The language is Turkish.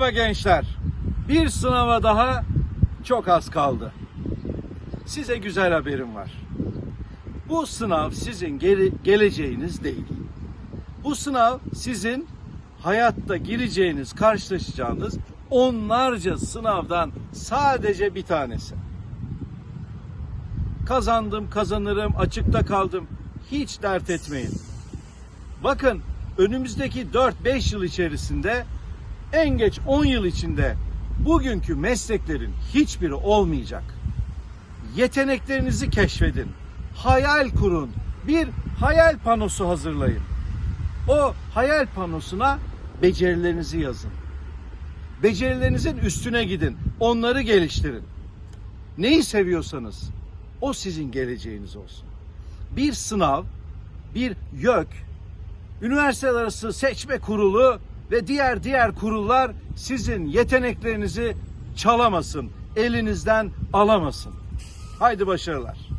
Merhaba gençler. Bir sınava daha çok az kaldı. Size güzel haberim var. Bu sınav sizin geri, geleceğiniz değil. Bu sınav sizin hayatta gireceğiniz, karşılaşacağınız onlarca sınavdan sadece bir tanesi. Kazandım, kazanırım, açıkta kaldım. Hiç dert etmeyin. Bakın önümüzdeki 4-5 yıl içerisinde en geç 10 yıl içinde bugünkü mesleklerin hiçbiri olmayacak. Yeteneklerinizi keşfedin. Hayal kurun. Bir hayal panosu hazırlayın. O hayal panosuna becerilerinizi yazın. Becerilerinizin üstüne gidin. Onları geliştirin. Neyi seviyorsanız o sizin geleceğiniz olsun. Bir sınav, bir YÖK, üniversiteler arası seçme kurulu ve diğer diğer kurullar sizin yeteneklerinizi çalamasın, elinizden alamasın. Haydi başarılar.